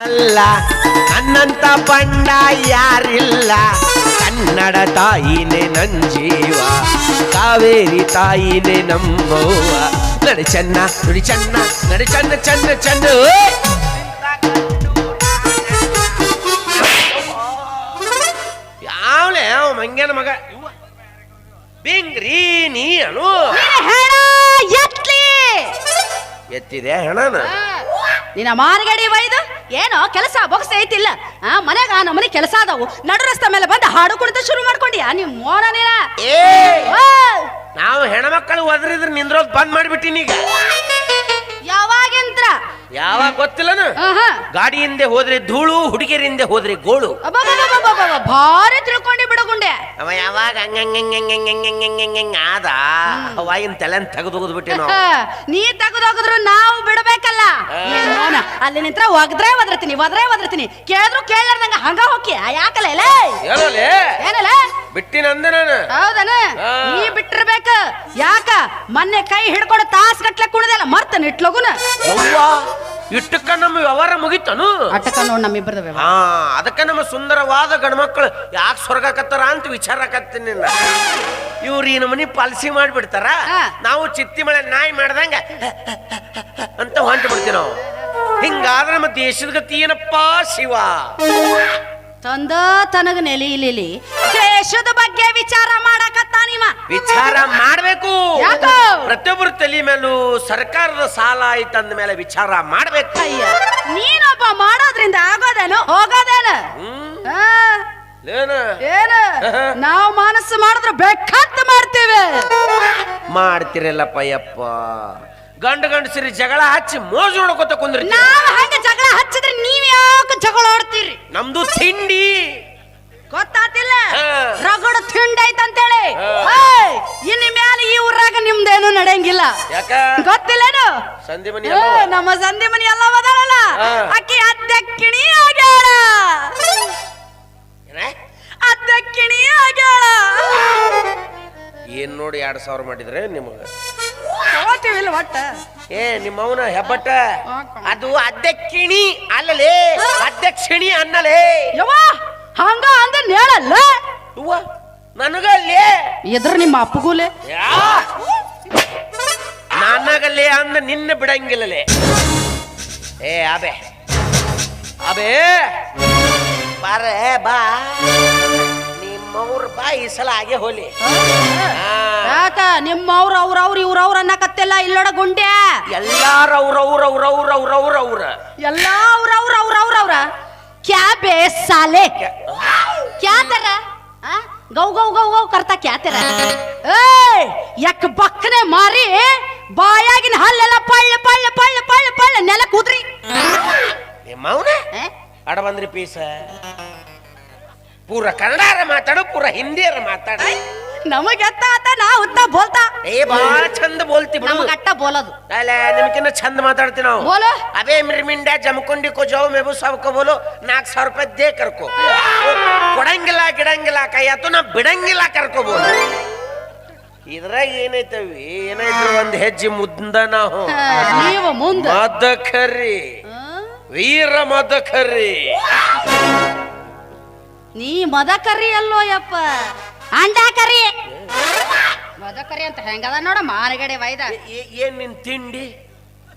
ಅಲ್ಲ. ನನ್ನಂತ ಬಂಡ ಯಾರಿಲ್ಲ. ಕನ್ನಡ ತಾಯಿನೇ ನನ್ ಜೀವ. ಕಾವೇರಿ ತಾಯಿನೇ ನಮ್ಮವ್ವ ನಡಿ ಚೆನ್ನ ನುಡಿ ಚೆನ್ನ ನಡಿ ಚೆನ್ನ ಚೆನ್ನ ಚೆನ್ನ. ಅವ ಮಂಗ್ಯನ ಮಗ. ಬಿಂಗ್ರಿ ನೀ ಅನು. ಎತ್ತಿದೆ ಹೆಣನ. ನಿನ್ನ ಮಾರ್ಗಡಿ ಏನೋ ಕೆಲಸ ಬೊಗಸ ಐತಿಲ್ಲ. ಆ ಮನೆಗ ನಮ್ಮನೆ ಕೆಲಸ ಅದಾವು ನಡು ರಸ್ತೆ ಮೇಲೆ ಬಂದು ಹಾಡು ಕುಣಿತ ಶುರು ಮಾಡ್ಕೊಂಡಿಯಾ? ನೀವು ಮೋನ ನೀನ? ಏ ನಾವು ಹೆಣ್ಮಕ್ಕಳು ಒದರಿದ್ರೆ ನಿಂದ್ರೋದ್ ಬಂದ್ ಮಾಡಿಬಿಟ್ಟಿನಿ ಈಗ. ಯಾವಾಗ ಗೊತ್ತಿಲ್ಲನು? ಗಾಡಿ ಹಿಂದೆ ಹೋದ್ರೆ ಧೂಳು ಹುಡುಗಿಯರ ಹಿಂದೆ ಹೋದ್ರೆ ಗೋಳು. ಭಾರಿ ತಿಳ್ಕೊಂಡಿ ಬಿಡಗುಂಡೆ ಅವ ಯಾವಾಗ ಆದ ಅವಾಗಿನ ತಲೆನ್ ತೆಗೆದು ಬಿಟ್ಟೆ ನೀ ತೆಗೆದೋಗದ್ರು ನಾವು ಬಿಡಬೇಕಲ್ಲ ಅಲ್ಲಿ ನಿಂತ್ರ ಒಗದ್ರೆ ಒದ್ರತೀನಿ ಒದ್ರೆ ಒದ್ರತೀನಿ. ಕೇಳಿದ್ರು ಕೇಳಾರ್ದಂಗ ಹಂಗ ಹೋಗಿ ಯಾಕಲ್ಲ ಏನಲ್ಲ ಹೇಳೋಲೆ ಏನಲ್ಲ ನಾನು. ಹೌದನ? ಆ. ನೀ ಬಿಟ್ಟಿರ್ಬೇಕ. ಯಾಕ? ಮೊನ್ನೆ ಕೈ ಹಿಡ್ಕೊಂಡು ತಾಸ್ ಗಟ್ಲೆ ಕುಣದಲ್ಲ ಮರ್ತ ನಿಟ್ಲಗುನ? ಅವ್ವ ಇಟ್ಟಕ್ಕ ನಮ್ಮ ವ್ಯವಹಾರ ಮುಗಿತನು? ಅಟಕ ನೋಡ್ ನಮ್ಮಿಬ್ಬರದ ವ್ಯವಹಾರ. ಹಾ ಅದಕ್ಕ ನಮ್ಮ ಸುಂದರವಾದ ಗಂಡ್ಮಕ್ಳು ಯಾಕೆ ಸ್ವರ್ಗಕತ್ತಾರ ಅಂತ ವಿಚಾರಕತ್ತೀನಿ ಇವ್ರು ಈ ನಮನಿ ಪಾಲಿಸಿ ಮಾಡಿಬಿಡ್ತಾರ. ಹಾ. ನಾವು ಚಿತ್ತಿ ಮಳೆ ನಾಯಿ ಮಾಡ್ದಂಗ ಅಂತ ಹೊಂಟು ಬಿಡ್ತೀವಿ ನಾವು. ಹಿಂಗಾದ್ರೆ ನಮ್ಮ ದೇಶದ ಗತಿ ಏನಪ್ಪಾ ಶಿವ? ತಂದ ತನಗ ನೆಲಿ ಇಲಿಲಿ ದೇಶದ ಬಗ್ಗೆ ವಿಚಾರ ಮಾಡಕತ್ತಾನಿವ ವಿಚಾರ ಮಾಡ್ಬೇಕು. ಯಾಕೋ? ಪ್ರತಿಯೊಬ್ಬರ ತಲೆ ಮೇಲೂ ಸರ್ಕಾರದ ಸಾಲ ಐತಂದ ಮೇಲೆ ವಿಚಾರ ಮಾಡ್ಬೇಕು. ಅಯ್ಯ ನೀನೊಬ್ಬ ಮಾಡೋದ್ರಿಂದ ಆಗೋದೇನು? ಹೋಗೋದೇನ? ಹ್ಮ್. ಆ, ಏನ? ಏನು? ನಾವು ಮನಸ್ಸು ಮಾಡಿದ್ರೆ ಬೆಕ್ಕಂತ ಮಾಡ್ತೇವೆ. ಮಾಡ್ತಿರಲ್ಲಪ್ಪ ಯಪ್ಪ ಗಂಡು ಗಂಡಸರಿ ಜಗಳ ಹಚ್ಚಿ ಮೋಜು ನೋಡ್ಕೊತ ಕುಂದ್ರಿ ನಾವು ಹಂಗ ಯಾಕೆ ಜಗಳ ಆಡ್ತೀರಿ? ನಮ್ದು ತಿಂಡಿ. ಗೊತ್ತಾತಿಲ್ಲ? ಹಾ. ರಗಡ ತಿಂಡಿ ಐತಂತೇಳಿ. ಹಾ. ಏಯ್, ಇನ್ನು ಮೇಲೆ ಈ ಊರಾಗ ನಿಮ್ದೇನು ನಡೆಯಂಗಿಲ್ಲ. ಯಾಕ? ಗೊತ್ತಿಲ್ಲೇನು? ಸಂಧಿ ಮನಿ ಏ, ನಮ್ಮ ಸಂಧಿ ಮನಿ ಎಲ್ಲ ಬದಲಲ್ಲ ಹಾ. ಅಕ್ಕಿ ಅದ್ದಕ್ಕಿಣಿ ಆಗ್ಯಾಳ. ಅದ್ದಕ್ಕಿಣಿ ಆಗ್ಯಾಳ. ಏನ್ ನೋಡಿ ಎರಡ್ ಸಾವಿರ ಮಾಡಿದ್ರೆ ನಿಮಗ? ತಗೋತೀವಿಲ್ಲ ಒಟ್ಟ? ಏ ನಿಮ್ಮವನ ಹೆಬ್ಬಟ್ಟ. ಅದು ಅಧ್ಯಕ್ಷಿಣಿ ಅಲ್ಲಲೇ ಅಧ್ಯಕ್ಷಿಣಿ ಅನ್ನಲೇ. ಯವ್ವ ಹಂಗ ಅಂದ ನೇಳಲ್ಲ? ಯವ್ವ ನನಗಲ್ಲೇ. ಎದ್ರ ನಿಮ್ಮ ಅಪ್ಪಗೂಲೆ? ನನಗಲ್ಲೇ ಅಂದ ನಿನ್ನ ಬಿಡಂಗಿಲ್ಲಲೇ. ಏ ಅಬೆ. ಅಬೇ. ಬಾರೆ ಬಾ. ನಿಮ್ಮವ್ರ ಬಾಯಿ ಈ ಸಲ ಹಾಗೆ ಹೋಲಿ ಆತ ಯಾಕ ನಿಮ್ಮವ್ರ ಅವ್ರ ಅವ್ರ ಇವ್ರ ಅವ್ರ ಅನ್ನಕತ್ತಿಲ್ಲ ಇಲ್ಲೋಡ ಗುಂಡ್ಯಾ. ಎಲ್ಲಾರ ಅವ್ರವ್ರ ಅವ್ರವ್ರ ಅವ್ರವ್ರ ಅವ್ರ ಎಲ್ಲ ಅವ್ರ ಅವ್ರ ಅವ್ರ ಅವ್ರ ಅವ್ರ. ಕ್ಯಾ ಬೇ ಸಾಲೆ ಕ್ಯಾತರ? ಗೌ ಗೌ ಗೌ ಗೌ ಕರ್ತಾ ಕ್ಯಾತರ. ಏಯ್ ಯಕ್ ಬಕ್ಕನೆ ಮಾರಿ ಬಾಯಾಗಿನ ಹಲ್ಲೆಲ್ಲ ಪಳ್ಳ ಪಳ್ಳ ಪಳ್ಳ ಪಳ್ಳ ಪಳ್ಳ ನೆಲ ಕೂದ್ರಿ. ನಿಮ್ಮವನ ಅಡ ಬಂದ್ರಿ ಪೀಸ. ಪೂರ ಕನ್ನಡಾರ ಮಾತಾಡು ಪೂರ ಹಿಂದಿಯರ ಮಾತಾಡ. ನಮಗೆ ಎತ್ತ ಆತ ನಾ ಉತ್ತ ಬೋಲ್ತಾ? ಏ ಬಾಳ ಚಂದ ಬೋಲ್ತಿ ಬಿಡು. ನಮಗ ಅಟ್ಟ ಬೋಲದು. ಅಲ್ಲ ನಿಮ್ಕಿನ್ನ ಚಂದ ಮಾತಾಡ್ತಿ ನಾವು. ಬೋಲು? ಅದೇ ಮಿರ್ಮಿಂಡ ಜಮಕುಂಡಿ ಕೋ ಜಾವ್ ಮೇಬು ಸಾವ್ಕೋ ಬೋಲು. ನಾಲ್ಕು ಸಾವಿರ ರೂಪಾಯಿ ದೇ ಕರ್ಕೋ. ಕೊಡಂಗಿಲ್ಲ ಗಿಡಂಗಿಲ್ಲ ಕೈ ಆತು ನಾ ಬಿಡಂಗಿಲ್ಲ ಕರ್ಕೋಬೋದು ಇದ್ರಾಗ ಏನೈತವಿ? ಏನೈತಿ ಒಂದ್ ಹೆಜ್ಜೆ ಮುಂದ ನಾವು? ನೀವು ಮುಂದೆ. ಮದ ವೀರ ಮದಕರಿ. ನೀ ಮದ ಕರಿ ಅಲ್ಲೋ ಯಪ್ಪ. ಅಂಡ ಕರಿ. ಮದ ಕರಿ ಅಂತ ಹೆಂಗದ ನೋಡ ಮಾರಗಡೆ ವೈದ ಏ- ಏನ್ ನಿನ್ ತಿಂಡಿ?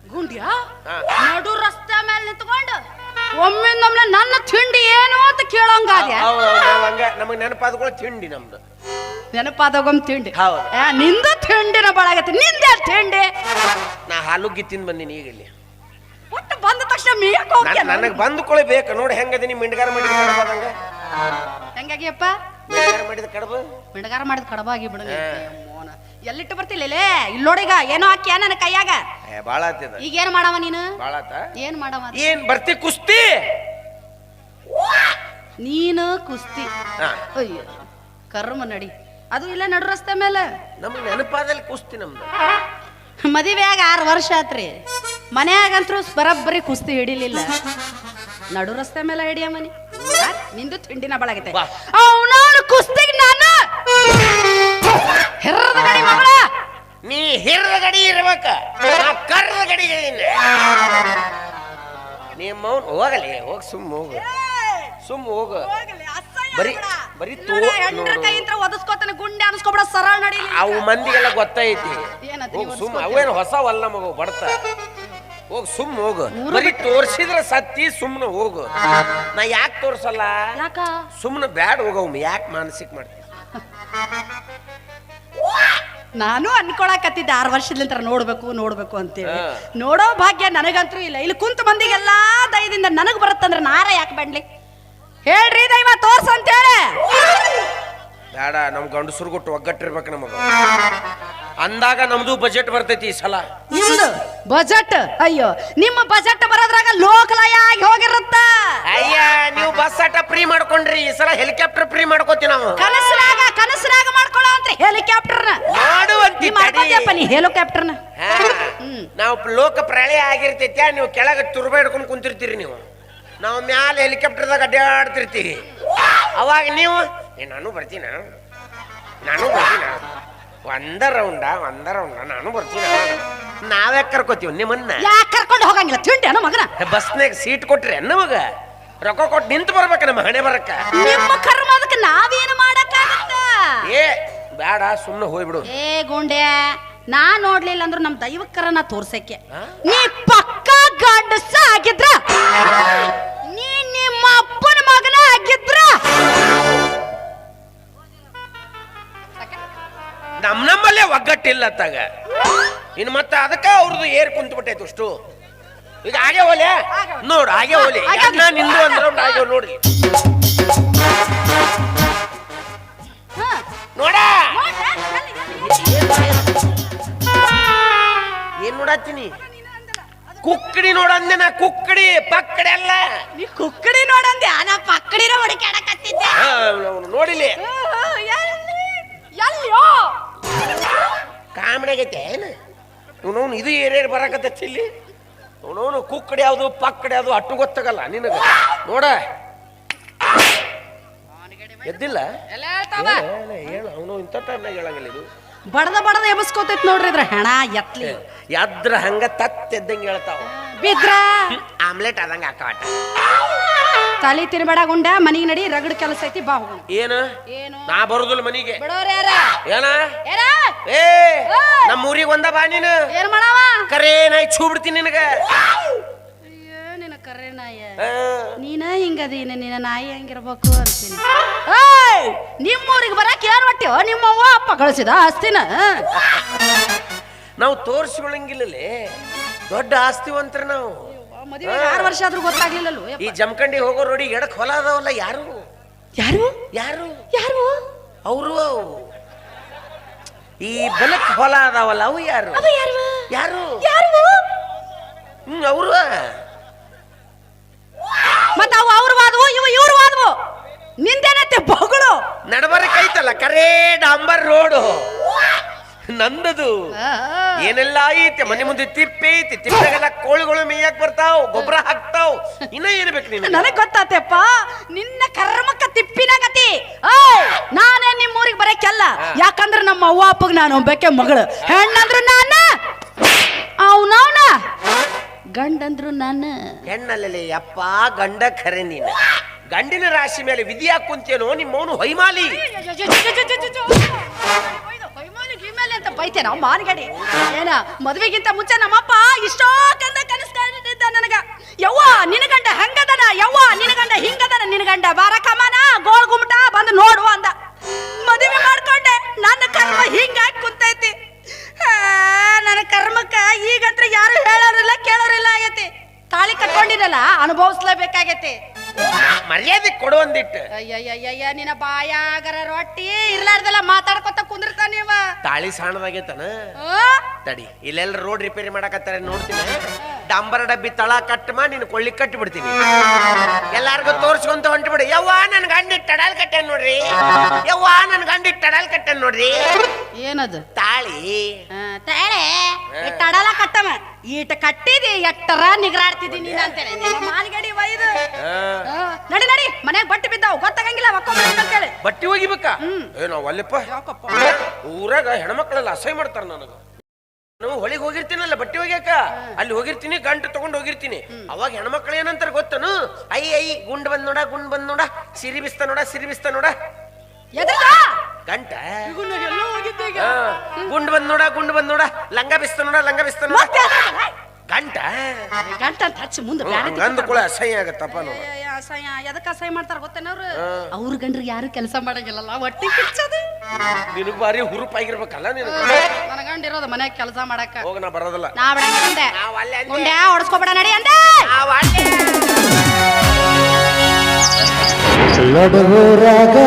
ಗುಂಡ್ಯಾ? ಹಾ. ನಡು ರಸ್ತೆ ಮೇಲೆ ನಿಂತ್ಕೊಂಡು ಒಮ್ಮೆ ನನ್ನ ತಿಂಡಿ ಏನು ಅಂತ ಕೇಳಂಗಾದ್ಯ? ಹೌದು ನಾವ್ ಹಂಗ. ನಮಗ್ ನೆನಪಾದ್ಕೊಳ್ಳೋ ತಿಂಡಿ ನಮ್ದು. ನೆನಪಾದಾಗೊಮ್ಮೆ ತಿಂಡಿ. ಹೌದು. ಏ, ನಿಂದು ತಿಂಡಿನ ಬಳಗತ್ತೆ ನಿಂದೆ ತಿಂಡಿ? ನಾ ಹಾಲುಗ್ಗಿ ತಿಂದ್ ಬಂದಿನಿ ಈಗ ಇಲ್ಲಿ. ಒಟ್ಟು ಬಂದ ತಕ್ಷಣ ಮೀಕ ನನ್- ನನಗೆ ಬಂದ್ಕೊಳ್ಳಿ ಬೇಕು. ನೋಡಿ ಹೆಂಗದೀನಿ ಮಿಂಡ್ಗಾರ ಮಾಡಿದ ಹೆಂಗಾಗಿಯಪ್ಪ ಮಿಂಡ್ಗಾರ ಮಾಡಿದ ಕಡಬ? ಆಗಿ ಮಾಡಿದ ಕಡಬಾಗಿ ಬಿಡ ಮೋನ. ಎಲ್ಲಿಟ್ಟು ಬರ್ತಿಲ್ಲ ಇಲ್ಲಿ ನೋಡೀಗ ಏನೋ ಹಾಕ್ಯ ನನ್ನ ಕೈಯಾಗ? ಬಾಳ ಆತಿದ ಈಗ ಏನ್ ಮಾಡವ ನೀನು? ಬಾಳ ಆತ. ಏನ್ ಮಾಡವ? ಏನ್ ಬರ್ತಿ ಕುಸ್ತಿ? ನೀನು ಕುಸ್ತಿ. ಅಯ್ಯೋ ಕರ್ಮ ನಡಿ. ಅದು ಇಲ್ಲ ನಡು ರಸ್ತೆ ಮೇಲೆ. ನಮ್ ನೆನಪಾದಲ್ಲಿ ಕುಸ್ತಿ ನಮ್ದು. ಮದುವೆಯಾಗ ಆರು ವರ್ಷ ಆತ್ರಿ. ಮನೆಯಾಗಂತರೂ ಬರಬ್ಬರಿ ಕುಸ್ತಿ ಹಿಡಿಲಿಲ್ಲ. ನಡು ರಸ್ತೆ ಮೇಲೆ ಹಿಡಿಯ ಮನಿ. ನಿಂದು ತಿಂಡಿನ ಬಳಗತೆ. ಬಾ. ಅವನವನು ಕುಸ್ತಿಗ್ ನಾನು. ಹೆರ್ರದ ಗಡಿ ಮಗಳ. ನೀ ಹಿರದ ಗಡಿ ಇರ್ಬೇಕ. ನಾ ಕರ್ರದ ಗಡಿ ಇದೀನಿ ಅವ್ನ್ ಹೋಗಲಿ ಹೋಗ್ ಸುಮ್ ಹೋಗು. ಸುಮ್ ಹೋಗು. ಬರೀ ಬರೀ ತೋ ನೋಡು. ಒದಸ್ಕೋತಾನೆ ಗುಂಡೆ ಅನ್ಸ್ಕೊಬಿಡ ಸರಳ ನಡಿ ಅವು ಮಂದಿಗೆಲ್ಲ ಗೊತ್ತೈತಿ. ಏನದು ಹೋಗ್ ನೀವು ಸುಮ್? ಅವೇನು ಹೊಸವಲ್ಲ ಮಗು ಬಡ್ತ. ಹೋಗ್ ಸುಮ್ ಹೋಗು. ಬರೀ ತೋರ್ಸಿದ್ರ ಸತ್ತಿ ಸುಮ್ನೆ ಹೋಗು. ನಾ ಯಾಕೆ ತೋರ್ಸಲ್ಲ? ಯಾಕ? ಸುಮ್ನೆ ಬ್ಯಾಡ್ ಹೋಗವ್ ಯಾಕೆ ಮಾನಸಿಕ ಮಾಡ್ತೀನಿ ನಾನು ಅನ್ಕೊಳಕತ್ತಿದ್ದೆ ಆರು ವರ್ಷದಿಂದ ನೋಡ್ಬೇಕು ನೋಡ್ಬೇಕು ಅಂತೇಳಿ. ಹಾ. ನೋಡೋ ಭಾಗ್ಯ ನನಗಂತೂ ಇಲ್ಲ. ಇಲ್ಲಿ ಕುಂತ ಮಂದಿಗೆಲ್ಲಾ ದಯದಿಂದ ನನಗ್ ಬರುತ್ತಂದ್ರೆ ನಾರ ಯಾಕೆ ಬಂಡ್ಲಿ ಹೇಳ್ರಿ ದೈವ ತೋರ್ಸ ಅಂತೇಳಿ. ಬೇಡ ನಮ್ ಗಂಡಸರು ಕೊಟ್ಟು ಒಗ್ಗಟ್ಟಿರ್ಬೇಕು ನಮಗ. ಅಂದಾಗ ನಮ್ದು ಬಜೆಟ್ ಬರ್ತೈತಿ ಈ ಸಲ. ನಿಮ್ದು? ಬಜೆಟ್ ಅಯ್ಯೋ ನಿಮ್ಮ ಬಜೆಟ್ ಬರೋದ್ರಾಗ ಲೋಕಲಯ ಆಗಿ ಹೋಗಿರುತ್ತ. ಅಯ್ಯ ನೀವು ಬಸ್ ಆಟ ಫ್ರೀ ಮಾಡ್ಕೊಂಡ್ರಿ ಈ ಸಲ ಹೆಲಿಕಾಪ್ಟರ್ ಫ್ರೀ ಮಾಡ್ಕೋತೀವಿ ನಾವು. ಕನಸರಾಗ ಕನಸರಾಗ ಮಾಡ್ಕೊಳ್ಳೋ ಅಂತ ಹೆಲಿಕಾಪ್ಟರ್ನ ಮಾಡುವಂತಿ ನೀ ಮಾಡ್ಕೊತೀಯಪ್ಪ ನೀ ಹೆಲಿಕಾಪ್ಟರ್ನ ಹಾ. ನಾವು ಲೋಕ ಪ್ರಳಯ ಆಗಿರ್ತೈತಿ ನೀವು ಕೆಳಗೆ ತುರ್ಬ ಹಿಡ್ಕೊಂಡು ಕುಂತಿರ್ತೀರಿ ನೀವು. ನಾವು ಮ್ಯಾಲ ಹೆಲಿಕಾಪ್ಟರ್ದಾಗ ಅಡ್ಡಾಡ್ತಿರ್ತೀರಿ ಅವಾಗ ನೀವು ಏ ನಾನು ಬರ್ತೀನ? ನಾನು ಬರ್ತೀನ? ಒಂದ ರೌಂಡ ಒಂದ ರೌಂಡ. ನಾನು ಬರ್ತೀನಿ ನಾವೇ ಕರ್ಕೋತೀವಿ ನಿಮ್ಮನ್ನ? ಯಾಕೆ ಕರ್ಕೊಂಡು ಹೋಗಂಗಿಲ್ಲ? ತಿಂಡೇನು ಮಗನ? ಬಸ್ನಾಗ ಸೀಟ್ ಕೊಟ್ರಿ ಮಗ? ರೊಕ್ಕ ಕೊಟ್ಟು ನಿಂತು ಬರ್ಬೇಕು ನಮ್ಮ ಹಣೆ ಬರಕ್ಕ. ನಿಮ್ಮ ಕರ್ಮ ಅದಕ್ಕೆ ನಾವೇನು ಮಾಡಕ್ಕಾಗತ್ತ? ಏ ಬೇಡ ಸುಮ್ಮನೆ ಹೋಗ್ಬಿಡು ಏ ಗುಂಡೆ ನಾ ನೋಡ್ಲಿಲ್ಲ ಅಂದ್ರು ನಮ್ ನಾ ತೋರ್ಸಕ್ಕೆ? ನೀ ಪಕ್ಕ ಒಗ್ಗಟ್ಟಿಲ್ಲ ಅತ್ತಾಗ ಇನ್ನು ಮತ್ತೆ ಅದಕ್ಕೆ ಅವ್ರದ್ದು ಏರ್ ಕುಂತು ಬಿಟ್ಟೈತು ಅಷ್ಟು. ಈಗ ಹಾಗೆ ಹೋಲೆ ನೋಡು ಹಾಗೆ ಹೋಲಿ ಹಾಗೆ ನಾ ನಿಂದು ಅಂದ್ರೆ ಒಂದು ಹಾಗೆ ನೋಡ್ರಿ. ನೋಡ! ಏನ್ ನೋಡತ್ತೀನಿ? ಕುಕ್ಕಡಿ ನೋಡಂದೆ ನಾ ಕುಕ್ಕಡಿ ಪಕ್ಕಡಿ ಅಲ್ಲ. ನೀ ಕುಕ್ಕಡಿ ನೋಡಂದೆ ನಾ ಪಕ್ಕಡಿನ ಹುಡುಕಾಡಕತ್ತಿದ್ದೆ ನೋಡಿಲಿ. ಎಲ್ಲಿಯೋ? ಕಾಮಿಡಿ ಆಗೈತೆ ಏನು? ಇವನವನು ಇದು ಏನೇನು ಬರಾಕತ್ತೈತಿ ಇಲ್ಲಿ ಅವನವನು ಕುಕ್ಕಡೆ ಯಾವುದು ಪಕ್ಕಡಿ ಯಾವುದು ಅಟ್ಟು ಗೊತ್ತಾಗಲ್ಲ ನಿನಗ. ನೋಡ. ಎದ್ದಿಲ್ಲ? ಹೇಳು ಅವನು ಇಂಥ ಟೈಮ್ನಾಗ ಹೇಳಂಗಿಲ್ಲ ಇದು. ಬಡದ ಬಡದ ಎಬಸ್ಕೋತೈತ್ ನೋಡ್ರಿ ಇದ್ರ ಹೆಣ ಎತ್ಲಿ. ಎದ್ರ ಹಂಗ ತತ್ತೆದ್ದಂಗೆ ಹೇಳ್ತಾವ. ಬಿದ್ರ. ಆಮ್ಲೆಟ್ ಆದಂಗ ಹಾಕವಾಟ ತಲಿ ತಿನ್ಬೇಡ ಗುಂಡ ಮನಿಗೆ ನಡಿ ರಗಡ್ ಕೆಲಸ ಐತಿ ಬಾ ಹೋಗೋಣ. ಏನು? ಏನು? ನಾ ಬರುದಿಲ್ಲ ಮನಿಗೆ. ಬಿಡೋರ್ ಯಾರ? ಏನ? ಯಾರ? ಏ ನಮ್ಮ ಊರಿಗೆ ಒಂದ ಬಾ ನೀನು. ಏನ್ ಮಾಡವ? ಕರೇ ನಾಯಿ ಛೂ ಬಿಡ್ತೀನಿ ನಿನಗ. ಅಯ್ಯೋ ನಿನ್ನ ಕರೆ ನಾಯ. ನೀನ ಹಿಂಗದೀನ ನಿನ್ನ ನಾಯಿ ಹೆಂಗಿರ್ಬೇಕು ಅಂತೀನಿ. ಏಯ್ ನಿಮ್ಮೂರಿಗೆ ಬರಕ್ ಏನ್ ಹೊಟ್ಟಿಯೋ ನಿಮ್ಮ ಅವ್ವ ಅಪ್ಪ ಕಳಿಸಿದ ಆಸ್ತಿನ. ನಾವು ತೋರಿಸ್ಕೊಳಂಗಿಲ್ಲಲೇ. ದೊಡ್ಡ ಆಸ್ತಿವಂತ್ರ ನಾವು. ಮದುವೆ ಆರು ವರ್ಷ ಆದ್ರೂ ಗೊತ್ತಾಗ್ಲಿಲ್ಲಲ್ಲೋ ಈ ಜಮಖಂಡಿ ಹೋಗೋ ರೋಡಿ ಎಡಕ್ ಹೊಲ ಅದಾವಲ್ಲ ಯಾರು? ಯಾರು? ಯಾರು? ಯಾರು? ಅವರು? ಈ ಬಲಕ್ ಹೊಲ ಅದಾವಲ್ಲ ಅವು ಯಾರು? ಯಾರು? ಯಾರು? ಹ್ಮ್ ಅವರು. ಮತ್ತ ಅವು ಅವ್ರ ವಾದವು ಇವ ಇವ್ರ ವಾದವು. ನಿಂದೇನತ್ತೆ ಬಗಳು? ನಡಬರಕ್ ಐತಲ್ಲ ಕರೇ ಡಾಂಬರ್ ರೋಡು. ನಂದದು. ಏನೆಲ್ಲ ಐತೆ? ಮನೆ ಮುಂದೆ ತಿಪ್ಪೆ ಐತಿ. ತಿಪ್ಪೆಗೆಲ್ಲ ಕೋಳಿಗಳು ಮೇಯಕ್ ಬರ್ತಾವ್ ಗೊಬ್ಬರ ಹಾಕ್ತಾವ್. ಇನ್ನ ಏನ್ ಬೇಕು ನೀನು ನನಗ್ ಗೊತ್ತಾತಪ್ಪ ನಿನ್ನ ಕರ್ಮಕ್ಕ ತಿಪ್ಪಿನ ಗತಿ. ನಾನೇ ನಿಮ್ಮ ಊರಿಗೆ ಬರಕ್ಕೆಲ್ಲ. ಯಾಕಂದ್ರೆ ನಮ್ಮ ಅವ್ವ ಅಪ್ಪಗ್ ನಾನು ಒಬ್ಬಕ್ಕೆ ಮಗಳು. ಹೆಣ್ಣಂದ್ರು ನಾನು ಅವನವನ. ಗಂಡಂದ್ರು ನಾನು. ಹೆಣ್ಣಲ್ಲೇ ಅಪ್ಪ ಗಂಡ ಖರೆ ನೀನು. ಗಂಡಿನ ರಾಶಿ ಮೇಲೆ ವಿಧಿ ಕುಂತೇನೋ ನಿಮ್ಮವನು ಹೈಮಾಲಿ ಹೊಯ್ಮಾಲಿ ಗಿಮ್ಯಾಲಿ ನಾವು ಮಾನ್ಗಡಿ. ಏನ ಮದುವೆಗಿಂತ ಮುಂಚೆ ನಮ್ಮಪ್ಪ ಇಷ್ಟೋ ಕಂದ ಕನಸ್ಕೊಂಡಿದ್ದ ನನಗ. ಯವ್ವ ನಿನ್ನ ಗಂಡ ಹಂಗದನ? ಯವ್ವ ನಿನ್ನ ಗಂಡ ಹಿಂಗದನ? ನಿನ್ನ ಗಂಡ ಬಾರ ಕಮಾನ ಗೋಳ್ ಗುಮಟ ಬಂದು ನೋಡು ಅಂದ. ಮದುವೆ ಮಾಡ್ಕೊಂಡೆ. ನನ್ನ ಕರ್ಮ ಹಿಂಗಾಗಿ ಕುಂತೈತಿ. ನನ್ನ ಕರ್ಮಕ್ಕ ಈಗಂತ್ರ ಯಾರು ಹೇಳೋರಿಲ್ಲ ಕೇಳೋರಿಲ್ಲ ಆಗೈತಿ. ತಾಳಿ ಕಟ್ಕೊಂಡಿರಲ್ಲ ಅನುಭವಿಸ್ಲೇಬೇಕಾಗೈತಿ. ಮರ್ಯಾದೆ ಕೊಡುವಂದಿಟ್ಟು ಅಯ್ಯಯ್ಯಯ್ಯ ನಿನ್ನ ಬಾಯಾಗರ ರೊಟ್ಟಿ ಇರ್ಲಾರ್ದೆಲ್ಲ ಮಾತಾಡ್ಕೊತ ನೀವ ತಾಳಿ ಸಣ್ಣದಾಗೈತನ? ತಡಿ ಇಲ್ಲೆಲ್ಲ ರೋಡ್ ರಿಪೇರಿ ಮಾಡಕತ್ತಾರೆ ನೋಡ್ತೀನಿ ಡಾಂಬರ್ ಡಬ್ಬಿ ತಳ ಕಟ್ ಮಾಡಿ ನೀನು ಕೊಳ್ಳಿ ಕಟ್ಟಿ ಬಿಡ್ತೀನಿ ಎಲ್ಲಾರ್ಗು ತೋರ್ಸ್ಕೊಂತ ಬಿಡಿ ಯವ್ವ ನನ್ ಗಂಡಿ ಟಡಾಲ್ ಕಟ್ಟೆ ನೋಡ್ರಿ? ಯವ್ವ ನನ್ ಗಂಡಿ ಟಡಾಲ್ ಕಟ್ಟೆ ನೋಡ್ರಿ? ಏನದು? ತಾಳಿ. ತಾಳೆ? ತಡಲ ಕಟ್ಟವ ಈಟ ಕಟ್ಟಿದಿ ಎಟ್ಟರ ನಿಗರಾಡ್ತಿದೀನಿ ನೀನ್ ಅಂತೇನೆ ಮಾಲ್ಗಡಿ ನಡಿ ನಡಿ. ಮನ್ಯಾಗ ಬಟ್ಟೆ ಬಿದ್ದಾವ. ಗೊತ್ತಾಗಂಗಿಲ್ಲ ಅಂತೇಳಿ. ಬಟ್ಟಿ ಒಗಿಬೇಕಾ? ಏನೋ ಅಲ್ಲಪ್ಪ. ಊರಾಗ ಹೆಣ್ಮಕ್ಳೆಲ್ಲ ಅಸಹ್ಯ ಮಾಡ್ತಾರ ನನಗ. ನಾವು ಹೊಳಿಗೆ ಹೋಗಿರ್ತೀನಲ್ಲ ಬಟ್ಟೆ ಒಗ್ಯಾಕ? ಅಲ್ಲಿ ಹೋಗಿರ್ತೀನಿ ಗಂಟು ತಗೊಂಡು ಹೋಗಿರ್ತೀನಿ. ಅವಾಗ ಹೆಣ್ಮಕ್ಳು ಏನಂತಾರ ಗೊತ್ತನು? ಐ ಐ ಗುಂಡ್ ಬಂದ್ ನೋಡ ಗುಂಡ್ ಬಂದ್ ನೋಡ ಸಿರಿ ಬಿಸ್ತ ನೋಡ ಸಿರಿ ಬಿಸ್ತ ನೋಡ. ಗಂಟ? ಗುಂಡ್ ಬಂದ್ ನೋಡ ಗುಂಡ್ ಬಂದ್ ನೋಡ ಲಂಗ ಬಿಸ್ತ ನೋಡ ಲಂಗ ಬಿಸ್ತ ನೋಡ. ಗಂಟ? ಗಂಟ ಅಂತ ಹಚ್ಚಿ ಮುಂದೆ ಕೂಡ ಅಸಹ್ಯ ಆಗತ್ತಪ್ಪ ಅಸಹ್ಯ ಎದಕ್ಕೆ ಅಸಹ್ಯ ಮಾಡ್ತಾರ ಗೊತ್ತೇನವ್ರು ಅವ್ರ? ಗಂಡ್ರಿಗೆ ಯಾರು ಕೆಲಸ ಮಾಡಂಗಿಲ್ಲಲ್ಲ ಒಟ್ಟಿ ಕಿಚ್ಚದು ನಿನ್ ಬಾರಿ ಹುರುಪಾಗಿರ್ಬೇಕಲ್ಲ ನೀನು? ನನಗಂಡಿರೋದು ಮನೆ ಕೆಲಸ ಮಾಡಕ ಹೋಗ ನಾ ಬರೋದಿಲ್ಲ. ನಾ ಬಿಡಂದೆ ಮುಂದೆ ಹೊಡ್ಸ್ಕೊಬೇಡ ನಡಿ ಅಂದೆ. ಲಡಗೋರಾಗ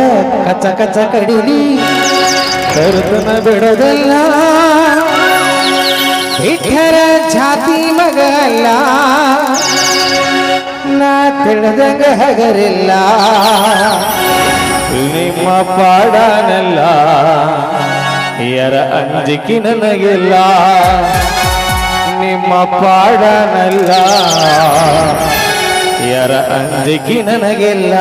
ಕಚ ಕಚ ಕಡಿಲಿ ಕರ್ತನ ಬಿಡದಲ್ಲ. ಇಠರ ಜಾತಿ ಮಗಲ್ಲ ನಾ ತಿಳಿದಂಗ ಹಗರಿಲ್ಲ. ನಿಮ್ಮ ಪಾಡನೆಲ್ಲ ಯರ ಅಂಜಿಕೆ ನನಗೆಲ್ಲ. ನಿಮ್ಮ ಪಾಡನಲ್ಲ ಯರ ಅಂಜಿಕೆ ನನಗಿಲ್ಲ.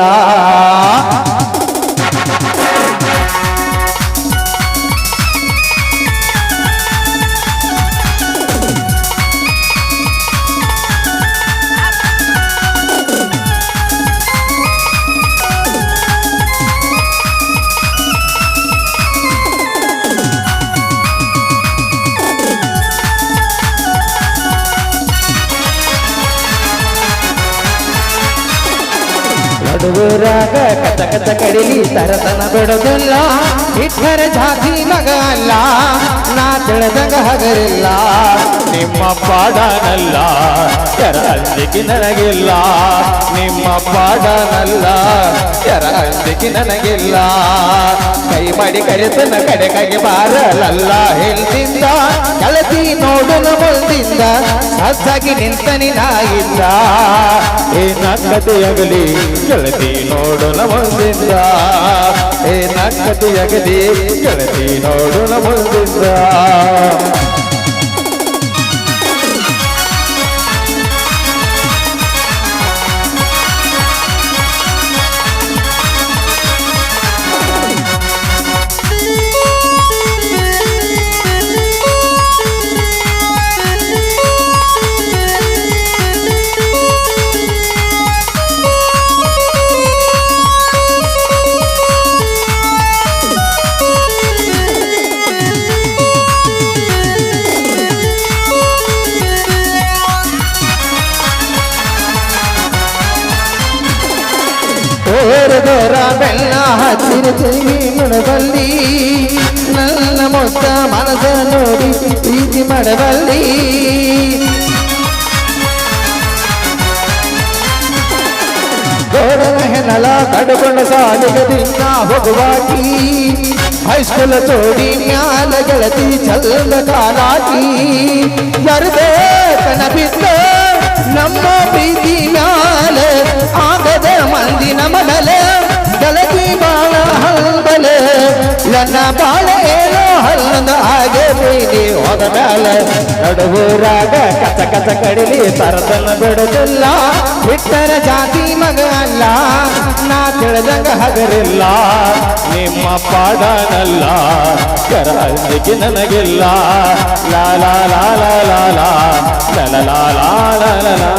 ಊರಾಗ ಕಥ ಕಥ ಕಡಿಲಿ ಸರತನ ಬಿಡೋದಿಲ್ಲ. ಇಬ್ಬರ ಜಾತಿ ಮಗ ಅಲ್ಲ. ನಾ ತಿಳಿದಂಗ ಹಗರಿಲ್ಲ. ನಿಮ್ಮ ಪಾಡನಲ್ಲ, ಯಾರ ಅಂಜಿಕೆ ನನಗಿಲ್ಲ. ನಿಮ್ಮ ಪಾಡನಲ್ಲ, ಯಾರ ಅಂಜಿಕೆ ನನಗಿಲ್ಲ. ಕೈ ಮಾಡಿ ಕರೆತನ ಕಡೆ ಕೈಗೆ ಬಾರಲಲ್ಲ. ಹೇಳ್ತಿದ್ದ ಕಳತಿ ನೋಡು ನಮ್ಮಿಂದ ಹಸಾಗಿ ನಿಂತ ನಾಯಿಲ್ಲ ಏನ ಕಥೆಯಾಗಲಿ ಕಳತಿ ನೋಡು ಮುಂದಿಂದ ಕಥೆಯಗದೆ ಗೆಳತಿ ನೋಡು ಮುಂದಿದ್ದ ಹೆನಲ ಕಡುಕೊಂಡ ಸಾಲಿಗ ದಿನ ಹೋಗುವಾಕಿ ಹೈಸ್ಕೂಲ್ ತೋಡಿ ಮ್ಯಾಲ ಗೆಳತಿ ಚಲ್ಲ ಕಾಲಾಕಿ. ಯರದೇ ಕನ ಬಿದ್ದ ನಮ್ಮ ಪ್ರೀತಿ ಮ್ಯಾಲ ಆಗದ ಮಂದಿ ನಮನಲ ಗೆಳತಿ ಬಾಳ ಹಲ್ಬಲೆ, ನನ್ನ ಬಾಳ ಏನೋ ಹಲ್ಲನ್ನು ಹಾಗೆ ಬೀನಿ ಹೋದ ಮ್ಯಾಲ ನಡುವೂರಾಗ ಕಸ ಕಚ ಕಡಿಲಿ ಸರತನ ಬಿಡುದಿಲ್ಲ. ಬಿಟ್ಟರ ಜಾತಿ ಮಗ ಅಲ್ಲ, ನಾ ತಿಳಿದಂಗ ಹಗರಿಲ್ಲ. ನಿಮ್ಮ ಪಾಡನಲ್ಲ ಕರ ಅಂಜಿಕೆ ನನಗಿಲ್ಲ. ಲಾ ಲಾ ಲಾ ಲಾ ಲಾ ಲಾ ಲಾ ಲಾ ಲಾ ಲಾ